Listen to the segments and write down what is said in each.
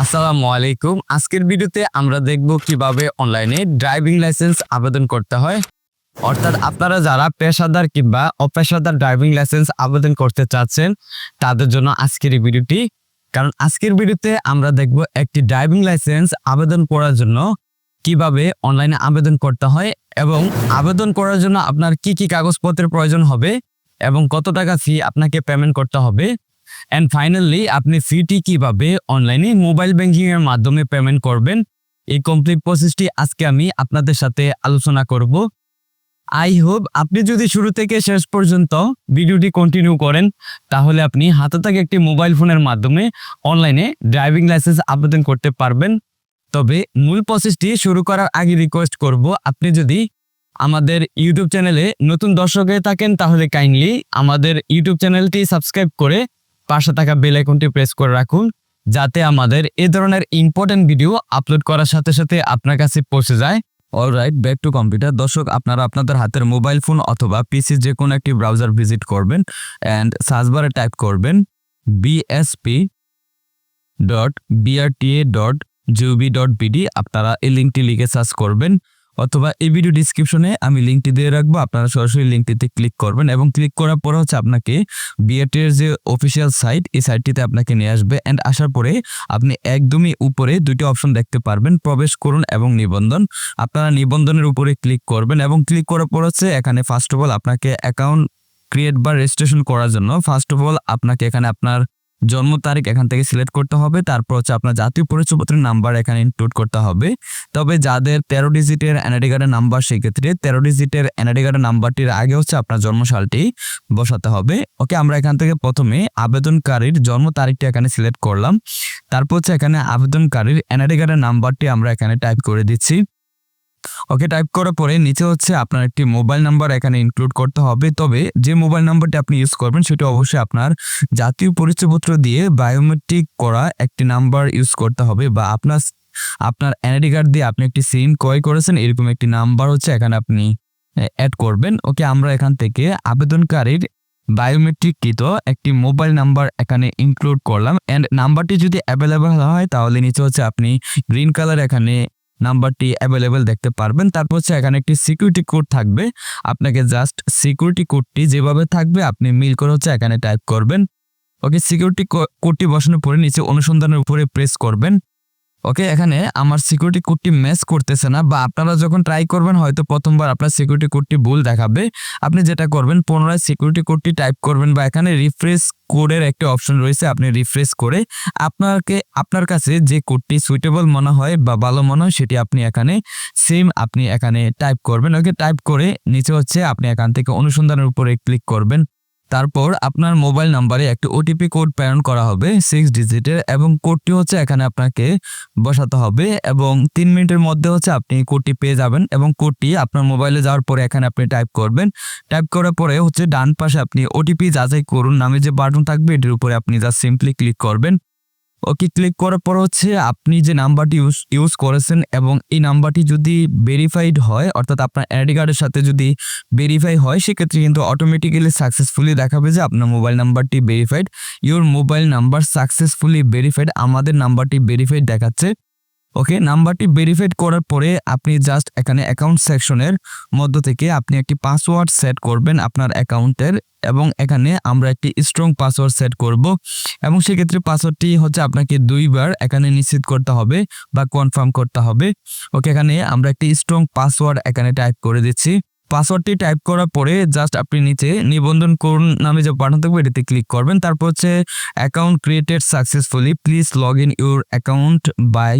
আসসালামু আলাইকুম। আজকের ভিডিওতে আমরা দেখব কীভাবে অনলাইনে ড্রাইভিং লাইসেন্স আবেদন করতে হয়। অর্থাৎ আপনারা যারা পেশাদার কিংবা অপেশাদার ড্রাইভিং লাইসেন্স আবেদন করতে চাচ্ছেন, তাদের জন্য আজকের এই ভিডিওটি। কারণ আজকের ভিডিওতে আমরা দেখব একটি ড্রাইভিং লাইসেন্স আবেদন করার জন্য কীভাবে অনলাইনে আবেদন করতে হয় এবং আবেদন করার জন্য আপনার কি কি কাগজপত্রের প্রয়োজন হবে এবং কত টাকা ফি আপনাকে পেমেন্ট করতে হবে। অ্যান্ড ফাইনালি আপনি ফিটি কীভাবে অনলাইনে মোবাইল ব্যাংকিং এর মাধ্যমে পেমেন্ট করবেন? এই কমপ্লিট প্রসেসটি আজকে আমি আপনাদের সাথে আলোচনা করব। আই হোপ আপনি যদি শুরু থেকে শেষ পর্যন্ত ভিডিওটি কন্টিনিউ করেন, তাহলে আপনি হাতে থাকা একটি মোবাইল ফোনের মাধ্যমে অনলাইনে ড্রাইভিং লাইসেন্স আবেদন করতে পারবেন। তবে মূল প্রসেসটি শুরু করার আগে রিকোয়েস্ট করব, আপনি যদি আমাদের ইউটিউব চ্যানেলে নতুন দর্শক হয়ে থাকেন, তাহলে কাইন্ডলি আমাদের ইউটিউব চ্যানেলটি সাবস্ক্রাইব করে পাশে থাকা বেল আইকনটি প্রেস করে রাখুন, যাতে আমাদের এ ধরনের ইম্পর্টেন্ট ভিডিও আপলোড করার সাথে সাথে আপনার কাছে পৌঁছে যায়। অলরাইট ব্যাক টু কম্পিউটার দর্শক, আপনারা আপনাদের হাতের মোবাইল ফোন অথবা পিসি যে কোনো একটি ব্রাউজার ভিজিট করবেন অ্যান্ড সার্চবারে টাইপ করবেন BSP dot BRTA dot GOB dot BD আপনারা এই লিঙ্কটি লিখে সার্চ করবেন। অথবা এই ভিডিও ডিসক্রিপশনে আমি লিঙ্কটি দিয়ে রাখব, আপনারা সরাসরি লিঙ্কটিতে ক্লিক করবেন এবং ক্লিক করার পর হচ্ছে আপনাকে বিএটির যে অফিসিয়াল সাইট এই সাইটটিতে আপনাকে নিয়ে আসবে অ্যান্ড আসার পরে আপনি একদমই উপরে দুটি অপশন দেখতে পারবেন, প্রবেশ করুন এবং নিবন্ধন। আপনারা নিবন্ধনের উপরে ক্লিক করবেন এবং ক্লিক করার পর হচ্ছে এখানে ফার্স্ট অফ অল আপনাকে অ্যাকাউন্ট ক্রিয়েট বা রেজিস্ট্রেশন করার জন্য ফার্স্ট অফ অল আপনাকে এখানে আপনার জন্ম তারিখ এখান থেকে সিলেক্ট করতে হবে, তারপর হচ্ছে আপনার জাতীয় পরিচয়পত্রের নাম্বার এখানে ইনক্লুড করতে হবে। তবে যাদের তেরো ডিজিটের এনআইডি কার্ডের নাম্বার সেক্ষেত্রে তেরো ডিজিটের এনআইডি কার্ডের নাম্বারটির আগে হচ্ছে আপনার জন্মসালটি বসাতে হবে। ওকে আমরা এখান থেকে প্রথমে আবেদনকারীর জন্ম তারিখটি এখানে সিলেক্ট করলাম। তারপর হচ্ছে এখানে আবেদনকারীর এনআইডি কার্ডের নাম্বারটি আমরা এখানে টাইপ করে দিচ্ছি। ওকে টাইপ করার পরে নিচে হচ্ছে আপনার একটি মোবাইল নাম্বার এখানে ইনক্লুড করতে হবে। তবে যে মোবাইল নাম্বারটি আপনি ইউজ করবেন, সেটা অবশ্যই আপনার জাতীয় পরিচয়পত্র দিয়ে বায়োমেট্রিক করা একটি নাম্বার ইউজ করতে হবে বা আপনার আপনার এনআইডি কার্ড দিয়ে আপনি একটি সিম ক্রয় করেছেন, এরকম একটি নাম্বার হচ্ছে এখানে আপনি অ্যাড করবেন। ওকে আমরা এখান থেকে আবেদনকারীর বায়োমেট্রিককৃত একটি মোবাইল নাম্বার এখানে ইনক্লুড করলাম। অ্যান্ড নাম্বারটি যদি অ্যাভেলেবেল হয়, তাহলে নিচে হচ্ছে আপনি গ্রিন কালার এখানে নাম্বারটি অ্যাভেলেবেল দেখতে পারবেন। তারপর হচ্ছে এখানে একটি সিকিউরিটি কোড থাকবে। আপনাকে জাস্ট সিকিউরিটি কোডটি যেভাবে থাকবে, আপনি মিল করে হচ্ছে এখানে টাইপ করবেন। ওকে সিকিউরিটি কোডটি বসানোর পরে নিচে অনুসন্ধানের উপরে প্রেস করবেন। ওকে এখানে আমার সিকিউরিটি কোডটি ম্যাচ করতেছে না, বা আপনারা যখন ট্রাই করবেন, হয়তো প্রথমবার আপনার সিকিউরিটি কোডটি ভুল দেখাবে। আপনি যেটা করবেন, পুনরায় সিকিউরিটি কোডটি টাইপ করবেন, বা এখানে রিফ্রেশ কোডের একটা অপশন রয়েছে, আপনি রিফ্রেশ করে আপনাকে, আপনার কাছে যে কোডটি সুইটেবল মনে হয়, বা ভালো মনে হয়, সেটি আপনি এখানে সেম আপনি এখানে টাইপ করবেন। ওকে টাইপ করে নিচে হচ্ছে, আপনি এখান থেকে অনুসন্ধানের উপরে ক্লিক করবেন। তারপর আপনার মোবাইল নাম্বারে একটি ওটিপি কোড প্রেরণ করা হবে সিক্স ডিজিটের এবং কোডটি হচ্ছে এখানে আপনাকে বসাতে হবে, এবং তিন মিনিটের মধ্যে হচ্ছে আপনি কোডটি পেয়ে যাবেন, এবং কোডটি আপনার মোবাইলে যাওয়ার পরে এখানে আপনি টাইপ করবেন। টাইপ করার পরে হচ্ছে ডান পাশে আপনি ওটিপি যাচাই করুন, নামে যে বাটন থাকবে, এটির উপরে আপনি জাস্ট সিম্পলি ক্লিক করবেন। ওকে ক্লিক করার পর হচ্ছে আপনি যে নাম্বারটি ইউজ ইউজ করেছেন এবং এই নাম্বারটি যদি ভেরিফাইড হয়, অর্থাৎ আপনার আইডি কার্ডের সাথে যদি ভেরিফাই হয়, সেক্ষেত্রে কিন্তু অটোমেটিক্যালি সাকসেসফুলি দেখাবে যে আপনার মোবাইল নাম্বারটি verified your mobile number successfully verified আমাদের নাম্বারটি ভেরিফাইড দেখাচ্ছে। ওকে নাম্বারটি ভেরিফাইড করার পরে আপনি জাস্ট এখানে অ্যাকাউন্ট সেকশনের মধ্য থেকে আপনি একটি পাসওয়ার্ড সেট করবেন আপনার অ্যাকাউন্টের এবং এখানে আমরা একটি স্ট্রং পাসওয়ার্ড সেট করব এবং সেক্ষেত্রে পাসওয়ার্ডটি হচ্ছে আপনাকে দুইবার এখানে নিশ্চিত করতে হবে বা কনফার্ম করতে হবে। ওকে এখানে আমরা একটি স্ট্রং পাসওয়ার্ড এখানে টাইপ করে দিচ্ছি। পাসওয়ার্ডটি টাইপ করার পরে জাস্ট আপনি নিচে নিবন্ধন করুন নামে যে বাটন থাকবে, এটিতে ক্লিক করবেন। তারপর হচ্ছে account created successfully please log in your account by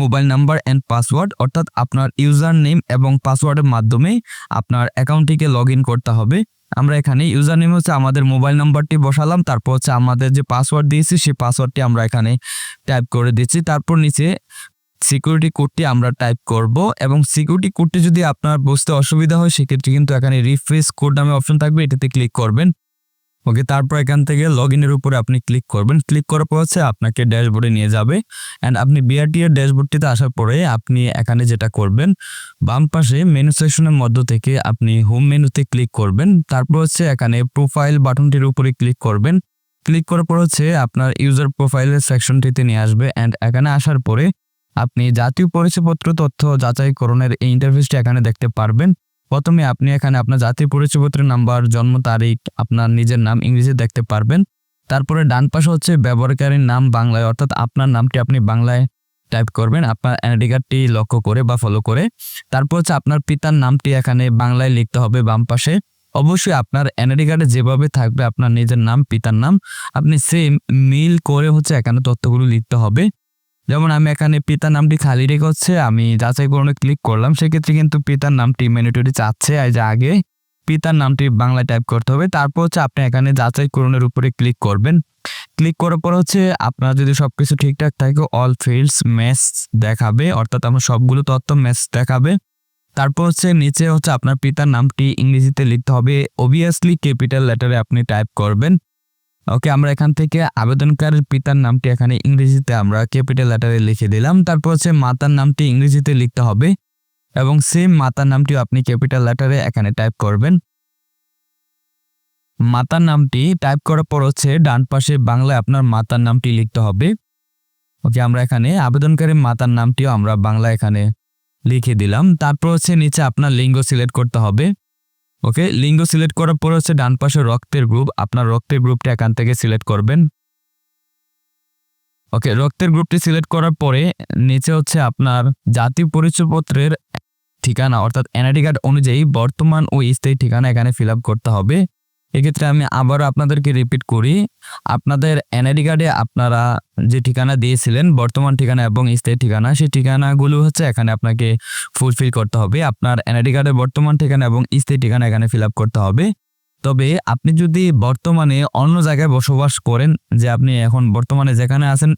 mobile number and password অর্থাৎ আপনার ইউজার নেম এবং পাসওয়ার্ডের মাধ্যমে আপনার অ্যাকাউন্টটিকে লগ ইন করতে হবে। আমরা এখানে ইউজার নেম হচ্ছে আমাদের মোবাইল নাম্বারটি বসালাম, তারপর হচ্ছে আমাদের যে পাসওয়ার্ড দিয়েছি, সেই পাসওয়ার্ডটি আমরা এখানে টাইপ করে দিচ্ছি। তারপর নিচে সিকিউরিটি কোডটি আমরা টাইপ করব এবং সিকিউরিটি কোডটি যদি আপনার বুঝতে অসুবিধা হয়, সেক্ষেত্রে কিন্তু এখানে রিফ্রেশ কোড নামে অপশন থাকবে, এটাতে ক্লিক করবেন। ওকে তারপর এখান থেকে লগ ইনের উপরে আপনি ক্লিক করবেন। ক্লিক করার পর হচ্ছে আপনাকে ড্যাশবোর্ডে নিয়ে যাবে। অ্যান্ড আপনি বিআরটি এর ড্যাশবোর্ডটিতে আসার পরে আপনি এখানে যেটা করবেন, বাম পাশে মেনু সেকশনের মধ্য থেকে আপনি হোম মেনুতে ক্লিক করবেন। তারপর হচ্ছে এখানে প্রোফাইল বাটনটির উপরে ক্লিক করবেন। ক্লিক করার পর হচ্ছে আপনার ইউজার প্রোফাইলের সেকশনটিতে নিয়ে আসবে। অ্যান্ড এখানে আসার পরে আপনি জাতীয় পরিচয়পত্র তথ্য যাচাইকরণের এই ইন্টারফেসটি এখানে দেখতে পারবেন। প্রথমে আপনি এখানে আপনার জাতীয় পরিচয়পত্রের নাম্বার, জন্ম তারিখ, আপনার নিজের নাম ইংরেজি দেখতে পারবেন। তারপরে ডান পাশে হচ্ছে ব্যবহারকারীর নাম বাংলায়, অর্থাৎ আপনার নামটি আপনি বাংলায় টাইপ করবেন, আপনার এনআইডি কার্ডটি লক্ষ্য করে বা ফলো করে। তারপর হচ্ছে আপনার পিতার নামটি এখানে বাংলায় লিখতে হবে বাম পাশে। অবশ্যই আপনার এনআইডি কার্ডে যেভাবে থাকবে, আপনার নিজের নাম, পিতার নাম, আপনি সেম মিল করে হচ্ছে এখানে তথ্যগুলো লিখতে হবে। যেমন আমি এখানে পিতার নামটি খালি রেখে হচ্ছে আমি যাচাই করে ক্লিক করলাম, সেক্ষেত্রে কিন্তু পিতার নামটি মেনুটি চাচ্ছে এই যে আগে পিতার নামটি বাংলায় টাইপ করতে হবে, তারপর হচ্ছে আপনি এখানে যাচাই করণের উপরে ক্লিক করবেন। ক্লিক করার পর হচ্ছে আপনার যদি সব কিছু ঠিকঠাক থাকে অল ফিল্ডস ম্যাচ দেখাবে, অর্থাৎ আমার সবগুলো তথ্য ম্যাচ দেখাবে। তারপর হচ্ছে নিচে হচ্ছে আপনার পিতার নামটি ইংরেজিতে লিখতে হবে অবভিয়াসলি ক্যাপিটাল লেটারে আপনি টাইপ করবেন। ওকে আমরা এখান থেকে আবেদনকারীর পিতার নামটি এখানে ইংরেজিতে আমরা ক্যাপিটাল লেটারে লিখে দিলাম। তারপর হচ্ছে মাতার নামটি ইংরেজিতে লিখতে হবে এবং সেম মাতার নামটিও আপনি ক্যাপিটাল লেটারে এখানে টাইপ করবেন। মাতার নামটি টাইপ করার পর হচ্ছে ডান পাশে বাংলায় আপনার মাতার নামটি লিখতে হবে। ওকে আমরা এখানে আবেদনকারী মাতার নামটিও আমরা বাংলা এখানে লিখে দিলাম। তারপর হচ্ছে নিচে আপনার লিঙ্গ সিলেক্ট করতে হবে। ওকে? লিঙ্গ সিলেক্ট করার পর হচ্ছে ডান পাশে রক্তের গ্রুপ আপনার রক্তের গ্রুপটি এখান থেকে সিলেক্ট করবেন। ওকে, রক্তের গ্রুপটি সিলেক্ট করার পরে নিচে হচ্ছে আপনার জাতীয় পরিচয়পত্রের ঠিকানা, অর্থাৎ এনআইডি কার্ড অনুযায়ী বর্তমান ও স্থায়ী ঠিকানা এখানে ফিল করতে হবে। এক্ষেত্রে আমি আবারও আপনাদেরকে রিপিট করি। আপনাদের এনআইডি কার্ডে আপনারা যে ঠিকানা দিয়েছিলেন, বর্তমান ঠিকানা এবং স্থায়ী ঠিকানা, সেই ঠিকানাগুলো হচ্ছে এখানে আপনাকে ফুলফিল করতে হবে। আপনার এনআইডি কার্ডের বর্তমান ঠিকানা এবং স্থায়ী ঠিকানা এখানে ফিল করতে হবে। তবে আপনি যদি বর্তমানে অন্য জায়গায় বসবাস করেন, যে আপনি এখন বর্তমানে যেখানে আছেন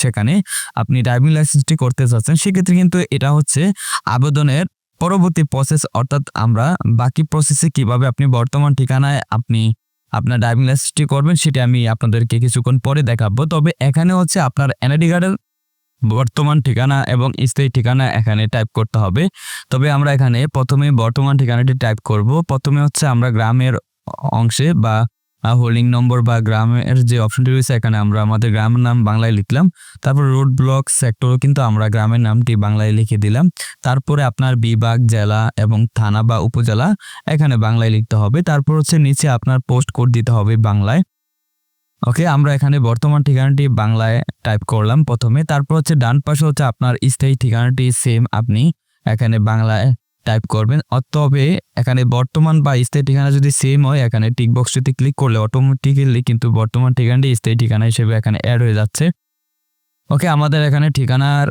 সেখানে আপনি ড্রাইভিং লাইসেন্সটি করতে চাচ্ছেন, সেক্ষেত্রে কিন্তু এটা হচ্ছে আবেদনের পরবর্তী প্রসেস অর্থাৎ আমরা বাকি প্রসেসে কীভাবে আপনি বর্তমান ঠিকানায় আপনি আপনার ড্রাইভিং লাইসেন্সটি করবেন সেটা আমি আপনাদেরকে কিছুক্ষণ পরে দেখাবো। তবে এখানে হচ্ছে আপনার এনআইডি কার্ডের বর্তমান ঠিকানা এবং স্থায়ী ঠিকানা এখানে টাইপ করতে হবে। তবে আমরা এখানে প্রথমে বর্তমান ঠিকানাটি টাইপ করব। প্রথমে হচ্ছে আমরা গ্রামের অংশে বা হোল্ডিং নম্বর বা গ্রামের যে অপশনটি রয়েছে এখানে আমরা আমাদের গ্রামের নাম বাংলায় লিখলাম। তারপর রোড ব্লক সেক্টরও কিন্তু আমরা গ্রামের নামটি বাংলায় লিখে দিলাম। তারপরে আপনার বিভাগ, জেলা এবং থানা বা উপজেলা এখানে বাংলায় লিখতে হবে। তারপর হচ্ছে নিচে আপনার পোস্ট কোড দিতে হবে বাংলায়। ওকে আমরা এখানে বর্তমান ঠিকানাটি বাংলায় টাইপ করলাম প্রথমে। তারপর হচ্ছে ডান পাশে হচ্ছে আপনার স্থায়ী ঠিকানাটি সেম আপনি এখানে বাংলায় টাইপ করবেন। তবে এখানে বর্তমান বা স্থায়ী ঠিকানা যদি সেম হয়, এখানে টিক বক্সটিতে ক্লিক করলে অটোমেটিক্যালি কিন্তু বর্তমান ঠিকানাটি স্থায়ী ঠিকানা হিসেবে এখানে অ্যাড হয়ে যাচ্ছে। ওকে আমাদের এখানে ঠিকানার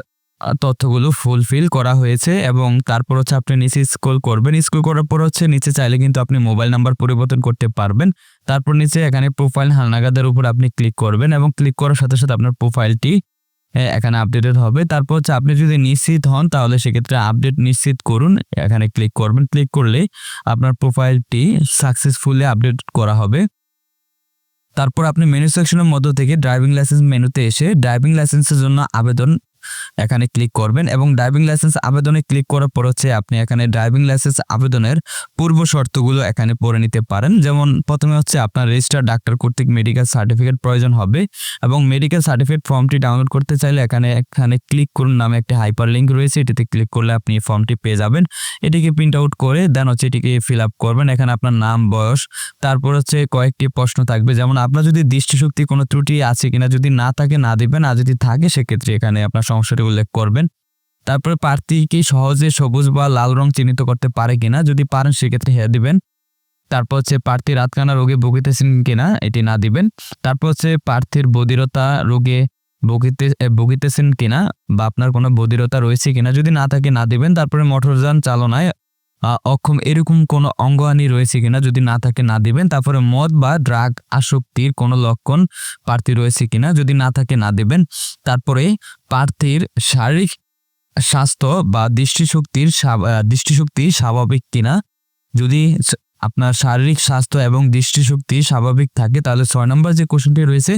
তথ্যগুলো ফুলফিল করা হয়েছে এবং তারপর হচ্ছে আপনি নিচে স্ক্রল করবেন। স্ক্রল করার পর হচ্ছে নিচে চাইলে কিন্তু আপনি মোবাইল নাম্বার পরিবর্তন করতে পারবেন। তারপর নিচে এখানে প্রোফাইল হালনাগাদের উপর আপনি ক্লিক করবেন এবং ক্লিক করার সাথে সাথে আপনার প্রোফাইলটি এখানে আপডেটেড হবে। তারপর হচ্ছে আপনি যদি নিশ্চিত হন, তাহলে সেক্ষেত্রে আপডেট নিশ্চিত করুন। এখানে ক্লিক করবেন। ক্লিক করলেই আপনার প্রোফাইলটি সাকসেসফুলি আপডেট করা হবে। তারপর আপনি মেনু সেকশনের মধ্য থেকে ড্রাইভিং লাইসেন্স মেনুতে এসে ড্রাইভিং লাইসেন্সের জন্য আবেদন এখানে ক্লিক করবেন এবং ড্রাইভিং লাইসেন্স আবেদনে ক্লিক করার পর হচ্ছে আপনি এখানে ড্রাইভিং লাইসেন্স আবেদনের পূর্ব শর্তগুলো এখানে পড়ে নিতে পারেন। যেমন প্রথমে হচ্ছে আপনার রেজিস্টার ডাক্তার কর্তৃক মেডিকেল সার্টিফিকেট প্রয়োজন হবে এবং মেডিকেল সার্টিফিকেট ফর্মটি ডাউনলোড করতে চাইলে এখানে এখানে ক্লিক করুন নামে একটি হাইপার লিঙ্ক রয়েছে। এটিতে ক্লিক করলে আপনি ফর্মটি পেয়ে যাবেন। এটিকে প্রিন্ট আউট করে দেন হচ্ছে এটিকে ফিল আপ করবেন। এখানে আপনার নাম, বয়স, তারপর হচ্ছে কয়েকটি প্রশ্ন থাকবে। যেমন আপনার যদি দৃষ্টিশক্তি কোনো ত্রুটি আছে কিনা, যদি না থাকে, না দিবেন, আর যদি থাকে, সেক্ষেত্রে এখানে আপনার সমস্যাটি উল্লেখ করবেন। তারপরে প্রার্থী কি সহজে সবুজ বা লাল রং চিহ্নিত করতে পারে কিনা, যদি পারেন সেক্ষেত্রে হ্যাঁ দিবেন। তারপর হচ্ছে প্রার্থী রাতকানা রোগে ভুগিতেছেন কিনা, এটি না দিবেন। তারপর হচ্ছে প্রার্থীর বধিরতা রোগে ভুগিতে ভুগিতেছেন কিনা বা আপনার কোনো বধিরতা রয়েছে কিনা, যদি না থাকে না দিবেন। তারপরে মোটরযান চালনায় অক্ষম, এরকম কোনো অঙ্গহানি রয়েছে কিনা যদি না থাকে না দিবেন, তারপরে মদ বা ড্রাগ আসক্তির কোনো লক্ষণ প্রার্থী রয়েছে কিনা যদি না থাকে না দিবেন, তারপরে প্রার্থীর শারীরিক স্বাস্থ্য বা দৃষ্টিশক্তির দৃষ্টিশক্তি স্বাভাবিক কিনা, যদি আপনার শারীরিক স্বাস্থ্য এবং দৃষ্টিশক্তি স্বাভাবিক থাকে, তাহলে ছয় নম্বর যে কোশ্চেনটি রয়েছে,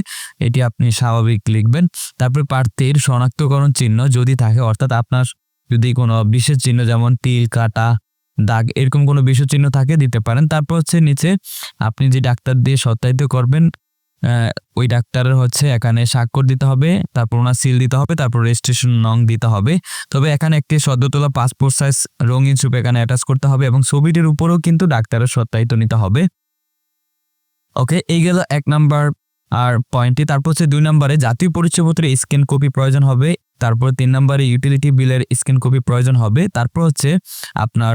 এটি আপনি স্বাভাবিক লিখবেন। তারপরে প্রার্থীর শনাক্তকরণ চিহ্ন যদি থাকে, অর্থাৎ আপনার যদি কোনো বিশেষ চিহ্ন যেমন তিল, কাটা দাগ এরকম কোনো চিহ্ন থাকে দিতে পারেন। তারপর হচ্ছে নিচে আপনি যে ডাক্তার দিয়ে সত্যায়িত করবেন ওই ডাক্তারের হচ্ছে এখানে স্বাক্ষর দিতে হবে, তারপর ওনার সিল দিতে হবে, তারপর রেজিস্ট্রেশন নং দিতে হবে। তবে এখানে একটি সদ্য তোলা পাসপোর্ট সাইজ রঙিন ছবি এখানে অ্যাটাচ করতে হবে এবং ছবিটির উপরেও কিন্তু ডাক্তারের সত্যায়িত নিতে হবে। ওকে, এই গেল এক নাম্বার, আর পয়েন্টটি তারপর হচ্ছে দুই নম্বরে জাতীয় পরিচয়পত্রের স্ক্যান কপি প্রয়োজন হবে, তারপর তিন নম্বরে ইউটিলিটি বিলের স্ক্যান কপি প্রয়োজন হবে, তারপর হচ্ছে আপনার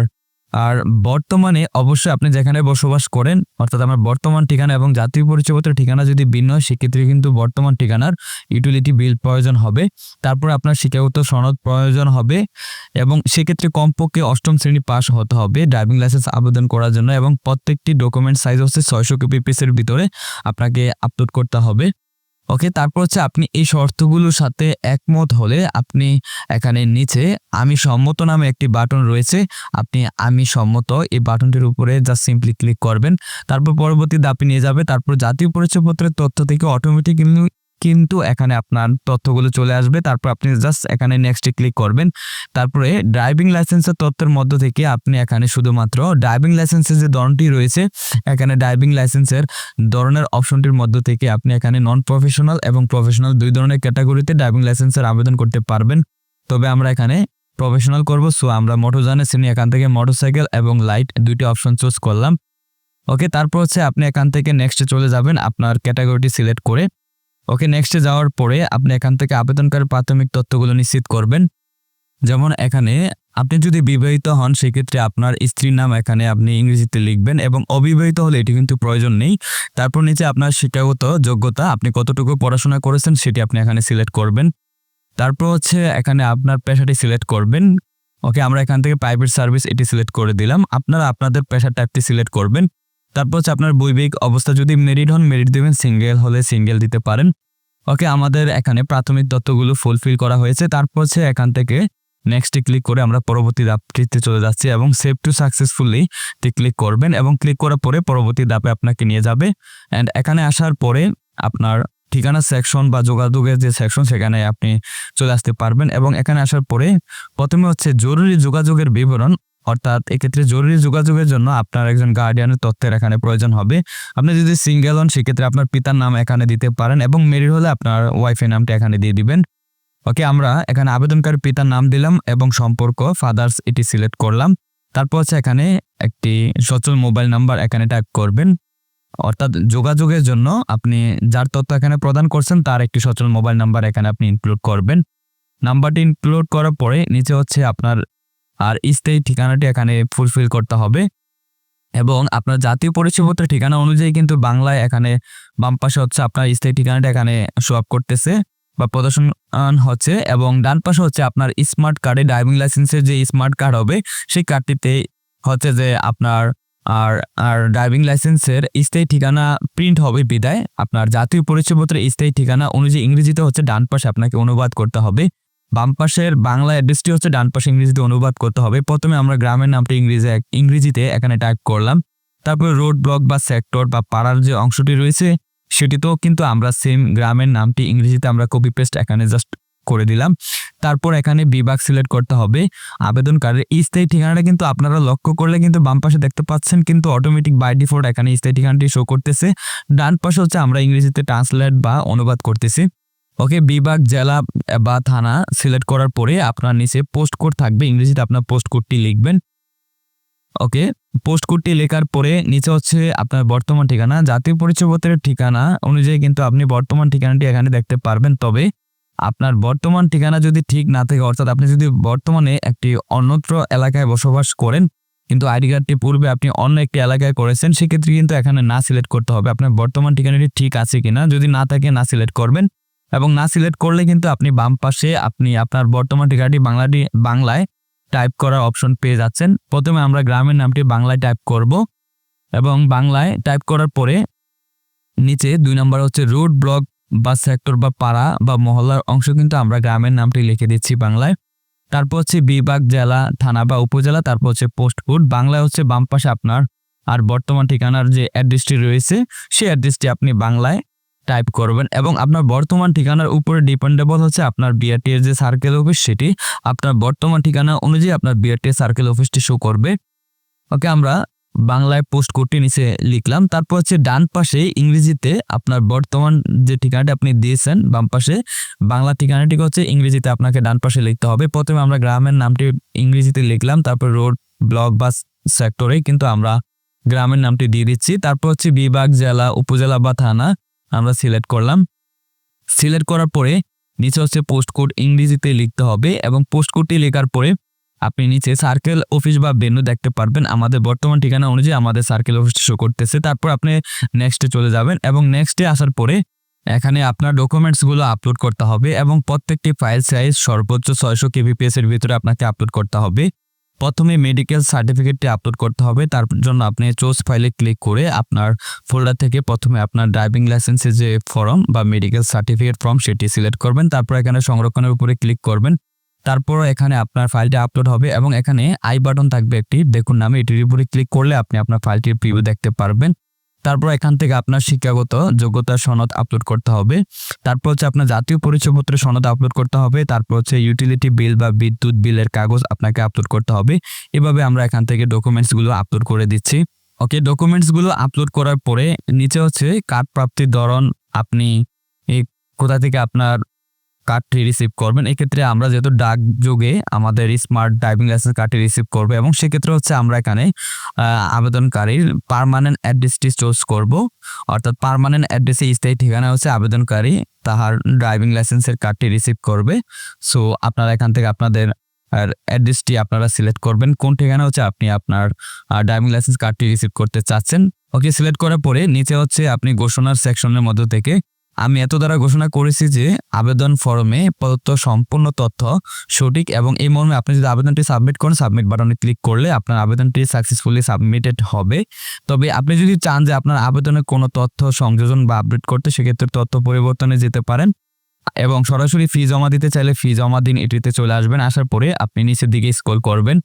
আর বর্তমানে অবশ্যই আপনি যেখানে বসবাস করেন, অর্থাৎ আমার বর্তমান ঠিকানা এবং জাতীয় পরিচয়পত্রের ঠিকানা যদি ভিন্ন হয়, সেক্ষেত্রে কিন্তু বর্তমান ঠিকানার ইউটিলিটি বিল প্রয়োজন হবে। তারপর আপনার শিক্ষাগত সনদ প্রয়োজন হবে এবং সেক্ষেত্রে কমপক্ষে অষ্টম শ্রেণি পাস হতে হবে ড্রাইভিং লাইসেন্স আবেদন করার জন্য এবং প্রত্যেকটি ডকুমেন্ট সাইজ হচ্ছে ছয়শো কেপি পিসের ভিতরে আপনাকে আপলোড করতে হবে। ওকে তারপর হচ্ছে আপনি এই শর্তগুলোর সাথে একমত হলে আপনি এখানে নিচে আমি সম্মত নামে একটি বাটন রয়েছে, আপনি আমি সম্মত এই বাটনটির উপরে জাস্ট সিম্পলি ক্লিক করবেন। তারপর পরবর্তী আপনি নিয়ে যাবে, তারপর জাতীয় পরিচয়পত্রের তথ্য থেকে অটোমেটিক কিন্তু এখানে আপনার তথ্যগুলো চলে আসবে। তারপর আপনি জাস্ট এখানে নেক্সটে ক্লিক করবেন। তারপরে ড্রাইভিং লাইসেন্সের তথ্যের মধ্য থেকে আপনি এখানে শুধুমাত্র ড্রাইভিং লাইসেন্সের যে ধরনটি রয়েছে, এখানে ড্রাইভিং লাইসেন্সের ধরনের অপশনটির মধ্য থেকে আপনি এখানে নন প্রফেশনাল এবং প্রফেশনাল দুই ধরনের ক্যাটাগরিতে ড্রাইভিং লাইসেন্সের আবেদন করতে পারবেন। তবে আমরা এখানে প্রফেশনাল করব। সো আমরা মোটরযানের শ্রেণি এখান থেকে মোটরসাইকেল এবং লাইট দুইটি অপশন চুজ করলাম। ওকে তারপর হচ্ছে আপনি এখান থেকে নেক্সটে চলে যাবেন। আপনার ক্যাটাগরিটি সিলেক্ট করে ওকে নেক্সটে যাওয়ার পরে আপনি এখান থেকে আবেদনকারীর প্রাথমিক তথ্যগুলো নিশ্চিত করবেন। যেমন এখানে আপনি যদি বিবাহিত হন, সেক্ষেত্রে আপনার স্ত্রীর নাম এখানে আপনি ইংরেজিতে লিখবেন এবং অবিবাহিত হলে এটি কিন্তু প্রয়োজন নেই। তারপর নিচে আপনার শিক্ষাগত যোগ্যতা, আপনি কতটুকু পড়াশোনা করেছেন সেটি আপনি এখানে সিলেক্ট করবেন। তারপর হচ্ছে এখানে আপনার পেশাটি সিলেক্ট করবেন। ওকে, আমরা এখান থেকে প্রাইভেট সার্ভিস এটি সিলেক্ট করে দিলাম। আপনারা আপনাদের পেশার টাইপটি সিলেক্ট করবেন। তারপর হচ্ছে আপনার বৈবাহিক অবস্থা যদি মেরিড হন মেরিড দেবেন সিঙ্গেল হলে সিঙ্গেল দিতে পারেন। ওকে আমাদের এখানে প্রাথমিক তথ্যগুলো ফুলফিল করা হয়েছে। তারপর হচ্ছে এখান থেকে নেক্সটে ক্লিক করে আমরা পরবর্তী ধাপটিতে চলে যাচ্ছি এবং সেভ টু সাকসেসফুলি তে ক্লিক করবেন এবং ক্লিক করার পরে পরবর্তী ধাপে আপনাকে নিয়ে যাবে। অ্যান্ড এখানে আসার পরে আপনার ঠিকানা সেকশন বা যোগাযোগের যে সেকশন সেখানে আপনি চলে আসতে পারবেন এবং এখানে আসার পরে প্রথমে হচ্ছে জরুরি যোগাযোগের বিবরণ অর্থাৎ এক্ষেত্রে জরুরি যোগাযোগের জন্য আপনার একজন গার্ডিয়ানের তথ্যের এখানে প্রয়োজন হবে। আপনি যদি সিঙ্গেল হন, সেক্ষেত্রে আপনার পিতার নাম এখানে দিতে পারেন এবং মেরিড হলে আপনার ওয়াইফের নামটা এখানে দিয়ে দিবেন। ওকে আমরা এখানে আবেদনকারী পিতার নাম দিলাম এবং সম্পর্ক ফাদার্স এটি সিলেক্ট করলাম। তারপর হচ্ছে এখানে একটি সচল মোবাইল নাম্বার এখানে টাইপ করবেন। অর্থাৎ যোগাযোগের জন্য আপনি যার তথ্য এখানে প্রদান করছেন, তার একটি সচল মোবাইল নাম্বার এখানে আপনি ইনক্লুড করবেন। নাম্বারটি ইনক্লুড করার পরে নিচে হচ্ছে আপনার আর স্থায়ী ঠিকানাটি এখানে ফুলফিল করতে হবে। এবং আপনার জাতীয় পরিচয়পত্রের ঠিকানা অনুযায়ী কিন্তু বাংলায় এখানে বাম পাশে হচ্ছে আপনার স্থায়ী ঠিকানাটা এখানে শো আপ করতেছে বা প্রদর্শন হচ্ছে এবং ডান পাশে হচ্ছে আপনার স্মার্ট কার্ডে ড্রাইভিং লাইসেন্সের যে স্মার্ট কার্ড হবে, সেই কার্ডটিতে হচ্ছে যে আপনার আর আর ড্রাইভিং লাইসেন্সের স্থায়ী ঠিকানা প্রিন্ট হবে বিদায়। আপনার জাতীয় পরিচয়পত্রের স্থায়ী ঠিকানা অনুযায়ী ইংরেজিতে হচ্ছে ডান পাশে আপনাকে অনুবাদ করতে হবে। বাম পাশের বাংলা অ্যাড্রেসটি হচ্ছে ডান পাশে ইংরেজিতে অনুবাদ করতে হবে। প্রথমে আমরা গ্রামের নামটি ইংরেজি ইংরেজিতে এখানে টাইপ করলাম। তারপর রোড ব্লক বা সেক্টর বা পাড়ার যে অংশটি রয়েছে, সেটিতেও কিন্তু আমরা সেম গ্রামের নামটি ইংরেজিতে আমরা কপি পেস্ট এখানে জাস্ট করে দিলাম। তারপর এখানে বিভাগ সিলেক্ট করতে হবে। আবেদনকারীর স্থায়ী ঠিকানাটা কিন্তু আপনারা লক্ষ্য করলে কিন্তু বাম পাশে দেখতে পাচ্ছেন, কিন্তু অটোমেটিক বাই ডিফল্ট এখানে স্থায়ী ঠিকানাটি শো করতেছে। ডান পাশে হচ্ছে আমরা ইংরেজিতে ট্রান্সলেট বা অনুবাদ করতেছি। ওকে, বিভাগ, জেলা বা থানা সিলেক্ট করার পরে আপনার নিচে পোস্ট কোড থাকবে, ইংরেজিতে আপনার পোস্ট কোডটি লিখবেন। ওকে, পোস্ট কোডটি লেখার পরে নিচে হচ্ছে আপনার বর্তমান ঠিকানা, জাতীয় পরিচয়পত্রের ঠিকানা অনুযায়ী কিন্তু আপনি বর্তমান ঠিকানাটি এখানে দেখতে পারবেন। তবে আপনার বর্তমান ঠিকানা যদি ঠিক না থাকে, অর্থাৎ আপনি যদি বর্তমানে একটি অন্যত্র এলাকায় বসবাস করেন, কিন্তু আইডি কার্ডটি পূর্বে আপনি অন্য একটি এলাকায় করেছেন, সেক্ষেত্রে কিন্তু এখানে না সিলেক্ট করতে হবে। আপনার বর্তমান ঠিকানাটি ঠিক আছে কিনা, যদি না থাকে না সিলেক্ট করবেন। এবং না সিলেক্ট করলে কিন্তু আপনি বাম পাশে আপনি আপনার বর্তমান ঠিকানাটি বাংলাটি, বাংলায় টাইপ করার অপশন পেয়ে যাচ্ছেন। প্রথমে আমরা গ্রামের নামটি বাংলায় টাইপ করব এবং বাংলায় টাইপ করার পরে নিচে দুই নম্বর হচ্ছে রোড ব্লক বা সেক্টর বা পাড়া বা মহল্লার অংশ কিন্তু আমরা গ্রামের নামটি লিখে দিচ্ছি বাংলায়। তারপর হচ্ছে বিভাগ, জেলা, থানা বা উপজেলা, তারপর হচ্ছে পোস্ট কোড বাংলায় হচ্ছে বাম পাশে আপনার আর বর্তমান ঠিকানার যে অ্যাড্রেসটি রয়েছে, সেই অ্যাড্রেসটি আপনি বাংলায় টাইপ করবেন এবং আপনার বর্তমান ঠিকানার উপরে ডিপেন্ডেবল হচ্ছে আপনার বিআরটি এর যে সার্কেল অফিস সেটি। আপনার বর্তমান ঠিকানা অনুযায়ী আপনার বিআরটি সার্কেল অফিসটি শো করবে। ওকে, আমরা বাংলায় পোস্ট কোডটি নিচে লিখলাম। তারপর হচ্ছে ডান পাশে ইংরেজিতে আপনার বর্তমান যে ঠিকানাটি আপনি দিয়েছেন, বাম পাশে বাংলা ঠিকানাটি হচ্ছে ইংরেজিতে আপনাকে ডান পাশে লিখতে হবে। প্রথমে আমরা গ্রামের নামটি ইংরেজিতে লিখলাম, তারপর রোড, ব্লক বা সেক্টরে কিন্তু আমরা গ্রামের নামটি দিয়ে দিচ্ছি। তারপর হচ্ছে বিভাগ, জেলা, উপজেলা বা থানা। আমরা সিলেক্ট করলাম। সিলেক্ট করার পরে নিচে হচ্ছে পোস্ট কোড ইংরেজিতে লিখতে হবে এবং পোস্ট কোডটি লেখার পরে আপনি নিচে সার্কেল অফিস বা বেনু দেখতে পারবেন। আমাদের বর্তমান ঠিকানা অনুযায়ী আমাদের সার্কেল অফিস শো করতেছে। তারপর আপনি নেক্সটে চলে যাবেন এবং নেক্সটে আসার পরে এখানে আপনার ডকুমেন্টসগুলো আপলোড করতে হবে এবং প্রত্যেকটি ফাইল সাইজ সর্বোচ্চ ছয়শো কেবিপিএস এর ভিতরে আপনাকে আপলোড করতে হবে। প্রথমে মেডিকেল সার্টিফিকেটটি আপলোড করতে হবে। তার জন্য আপনি চোজ ফাইলে ক্লিক করে আপনার ফোল্ডার থেকে প্রথমে আপনার ড্রাইভিং লাইসেন্সের যে ফর্ম বা মেডিকেল সার্টিফিকেট ফর্ম সেটি সিলেক্ট করবেন। তারপর এখানে সংরক্ষণের উপরে ক্লিক করবেন। তারপর এখানে আপনার ফাইলটি আপলোড হবে এবং এখানে আই বাটন থাকবে একটি। দেখুন নামে এটির উপরে ক্লিক করলে আপনি আপনার ফাইলটির প্রিভিউ দেখতে পারবেন। তারপর এখান থেকে আপনার শিক্ষাগত যোগ্যতা সনদ আপলোড করতে হবে। তারপর হচ্ছে আপনার জাতীয় পরিচয়পত্রের সনদ আপলোড করতে হবে। তারপর হচ্ছে ইউটিলিটি বিল বা বিদ্যুৎ বিলের কাগজ আপনাকে আপলোড করতে হবে। এভাবে আমরা এখান থেকে ডকুমেন্টসগুলো আপলোড করে দিচ্ছি। ওকে ডকুমেন্টসগুলো আপলোড করার পরে নিচে হচ্ছে কার্ড প্রাপ্তির ধরন, আপনি কোথা থেকে আপনার কার্ডটি রিসিভ করবেন। এক্ষেত্রে আমরা যেহেতু ডাক যুগে আমাদের স্মার্ট ড্রাইভিং লাইসেন্স কার্ডটি রিসিভ করবে এবং সেক্ষেত্রে হচ্ছে আমরা এখানে আবেদনকারীর পারমানেন্ট অ্যাড্রেসটি চুজ করব। অর্থাৎ পারমানেন্ট অ্যাড্রেসে স্থায়ী ঠিকানা হচ্ছে আবেদনকারী তাহার ড্রাইভিং লাইসেন্সের কার্ডটি রিসিভ করবে। সো আপনারা এখান থেকে আপনাদের আর অ্যাড্রেসটি আপনারা সিলেক্ট করবেন। কোন ঠিকানা হচ্ছে আপনি আপনার ড্রাইভিং লাইসেন্স কার্ডটি রিসিভ করতে চাচ্ছেন। ওকে সিলেক্ট করার পরে নিচে হচ্ছে আপনি ঘোষণার সেকশনের মধ্য থেকে আমি এত দ্বারা ঘোষণা করেছি যে আবেদন ফর্মে প্রদত্ত সম্পূর্ণ তথ্য সঠিক এবং এই মর্মে আপনি যদি আবেদনটি সাবমিট করেন, সাবমিট বাটনে ক্লিক করলে আপনার আবেদনটি সাকসেসফুলি সাবমিটেড হবে। তবে আপনি যদি চান যে আপনার আবেদনে কোনো তথ্য সংযোজন বা আপডেট করতে, সেক্ষেত্রে তথ্য পরিবর্তনে যেতে পারেন এবং সরাসরি ফি জমা দিতে চাইলে ফি জমা দিন এটিতে চলে আসবেন। আসার পরে আপনি নিচের দিকে স্ক্রল করবেন।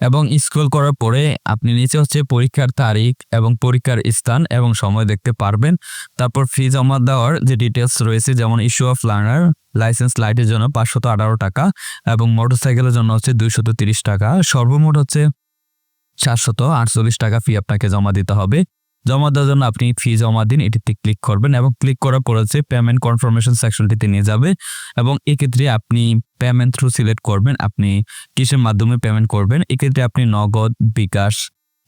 এবং স্ক্রল করার পরে আপনি নিচে হচ্ছে পরীক্ষার তারিখ এবং পরীক্ষার স্থান এবং সময় দেখতে পারবেন। তারপর ফি জমা দেওয়ার যে ডিটেলস রয়েছে, যেমন ইস্যু অফ লার্নার লাইসেন্স লাইটের জন্য পাঁচশত আঠারো টাকা এবং মোটরসাইকেলের জন্য হচ্ছে দুইশত তিরিশ টাকা। সর্বমোট হচ্ছে সাতশত আটচল্লিশ টাকা ফি আপনাকে জমা দিতে হবে। জমা দেওয়ার জন্য আপনি ফি জমা দিন, এটিতে ক্লিক করবেন এবং ক্লিক করার পর হচ্ছে পেমেন্ট কনফার্মেশন সেকশনটিতে নিয়ে যাবে এবং এক্ষেত্রে আপনি পেমেন্ট থ্রু সিলেক্ট করবেন, আপনি কিসের মাধ্যমে পেমেন্ট করবেন, এক্ষেত্রে আপনি নগদ, বিকাশ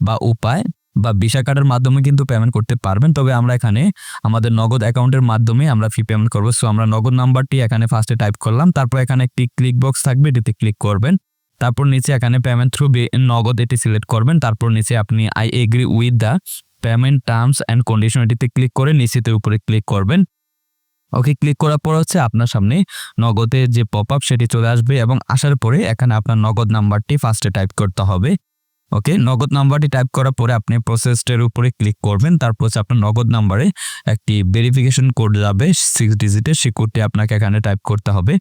বা উপায় বা ভিসা কার্ডের মাধ্যমে কিন্তু পেমেন্ট করতে পারবেন, তবে আমরা এখানে আমাদের নগদ অ্যাকাউন্টের মাধ্যমে আমরা ফি পেমেন্ট করব। সো আমরা নগদ নাম্বারটি এখানে ফার্স্টে টাইপ করলাম, তারপর এখানে একটি ক্লিক বক্স থাকবে, এটিতে ক্লিক করবেন। তারপর নিচে এখানে পেমেন্ট থ্রু নগদ এটি সিলেক্ট করবেন, তারপর নিচে আপনি I agree with the payment terms and condition এটিতে ক্লিক করে নিচেতে উপরে ক্লিক করবেন। ওকে ক্লিক করার পর হচ্ছে আপনার সামনে নগদের যে পপ আপ সেটি চলে আসবে এবং আসার পরে এখানে আপনার নগদ নাম্বারটি ফার্স্টে টাইপ করতে হবে। ওকে নগদ নাম্বারটি টাইপ করার পরে আপনি প্রসেসটের উপরে ক্লিক করবেন, তারপর হচ্ছে আপনার নগদ নাম্বারে একটি ভেরিফিকেশন কোড যাবে সিক্স ডিজিটের সেই কোডটি আপনাকে এখানে টাইপ করতে হবে।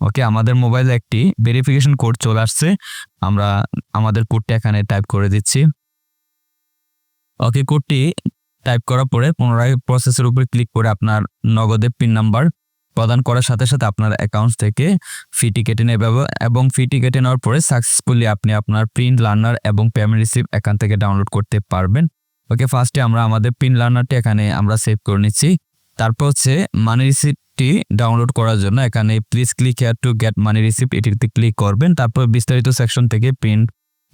ওকে আমাদের মোবাইলে একটি ভেরিফিকেশন কোড চলে আসছে, আমরা, আমাদের কোডটি এখানে টাইপ করে দিচ্ছি। ওকে কোডটি টাইপ করার পরে পুনরায় প্রসেসের উপর ক্লিক করে আপনার নগদের পিন নাম্বার প্রদান করার সাথে সাথে আপনার অ্যাকাউন্ট থেকে ফিটি কেটে নেবে এবং- এবং ফিটি কেটে নেওয়ার পরে সাকসেসফুলি আপনি আপনার প্রিন্ট লার্নার এবং পেমেন্ট রিসিভ এখান থেকে ডাউনলোড করতে পারবেন। ওকে ফার্স্টে আমরা আমাদের প্রিন্ট লার্নারটি এখানে আমরা সেভ করে নিচ্ছি। তারপর হচ্ছে মানি রিসিপ্টটি ডাউনলোড করার জন্য এখানে please click here to get money receipt এটিতে ক্লিক করবেন। তারপর বিস্তারিত সেকশন থেকে প্রিন্ট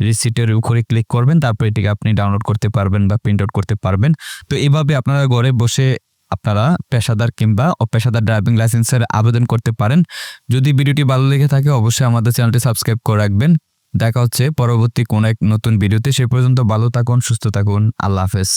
রিসিটের উপরে ক্লিক করবেন, তারপর এটিকে আপনি ডাউনলোড করতে পারবেন বা প্রিন্ট আউট করতে পারবেন। তো এভাবে আপনারা ঘরে বসে আপনারা পেশাদার কিংবা অপেশাদার ড্রাইভিং লাইসেন্সের আবেদন করতে পারেন। যদি ভিডিওটি ভালো লেগে থাকে, অবশ্যই আমাদের চ্যানেলটি সাবস্ক্রাইব করে রাখবেন। দেখা হচ্ছে পরবর্তী কোন এক নতুন ভিডিওতে। সে পর্যন্ত ভালো থাকুন, সুস্থ থাকুন। আল্লাহ হাফেজ।